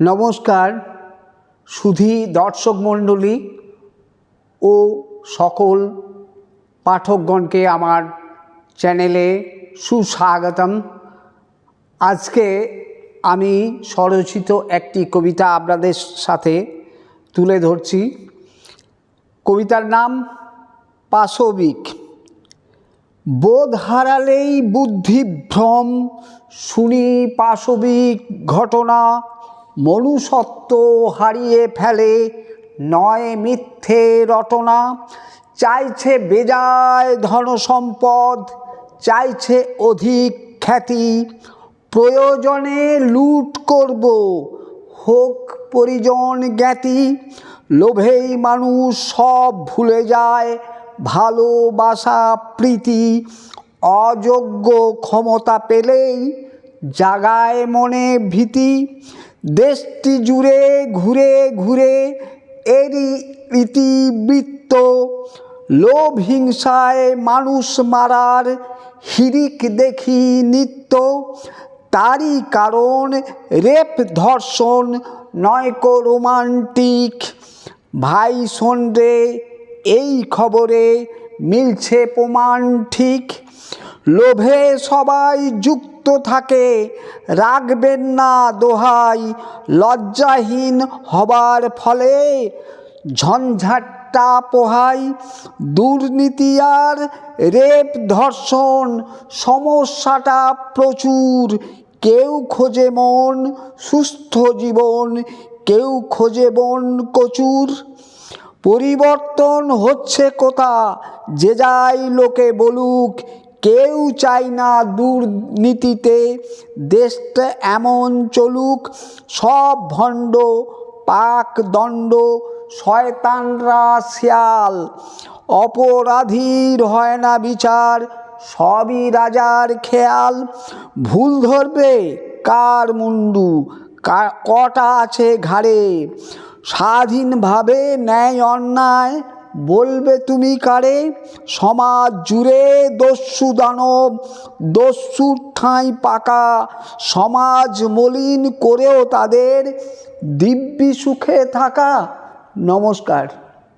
নমস্কার, সুধী দর্শক মণ্ডলী ও সকল পাঠকগণকে আমার চ্যানেলে সুস্বাগতম। আজকে আমি স্বরচিত একটি কবিতা আপনাদের সাথে তুলে ধরছি। কবিতার নাম পাশবিক। বোধ হারালেই বুদ্ধিভ্রম শুনি পাশবিক ঘটনা মনুষ্যত্ব হারিয়ে ফেলে, নয় মিথ্যে রটনা। চাইছে বেজায় ধনসম্পদ, চাইছে অধিক খ্যাতি। প্রয়োজনে লুট করব, হোক পরিজন জ্ঞাতি। লোভেই মানুষ সব ভুলে যায়, ভালোবাসা প্রীতি। অযোগ্য ক্ষমতা পেলেই জাগায় মনে ভীতি। দেশটি জুড়ে, ঘুরে ঘুরে এরই ইতিবৃত্ত লোভ হিংসায় মানুষ মারার হিরিক দেখি নিত্য। তারই কারণ রেপ ধর্ষণ, নয়কো রোমান্টিক। ভাই শোন এই খবরে মিলছে প্রমাণ ঠিক। লোভে সবাই যুক্ত থাকে, রাখবেন না দোহাই। লজ্জাহীন হবার ফলে ঝঞ্ঝাটটা পোহাই। দুর্নীতি আর রেপ ধর্ষণ, সমস্যাটা প্রচুর। কেউ খোঁজে মন, সুস্থ জীবন, কেউ খোঁজে বন কচুর। পরিবর্তন হচ্ছে কোথা। যে যাই লোকে বলুক, কেউ চায় না দুর্নীতিতে। দেশটা এমন চলুক, সব ভণ্ড, পাক দণ্ড, শয়তানরা শিয়াল। অপরাধীর হয় না বিচার, সবই রাজার খেয়াল। ভুল ধরবে কার মুন্ডু কটা আছে ঘাড়ে? স্বাধীনভাবে ন্যায় অন্যায় বলবে তুমি কারে? সমাজ জুড়ে দস্যু দানব, দস্যুর ঠাঁই পাকা। সমাজ মলিন করেও তাদের দিব্যি সুখে থাকা। নমস্কার।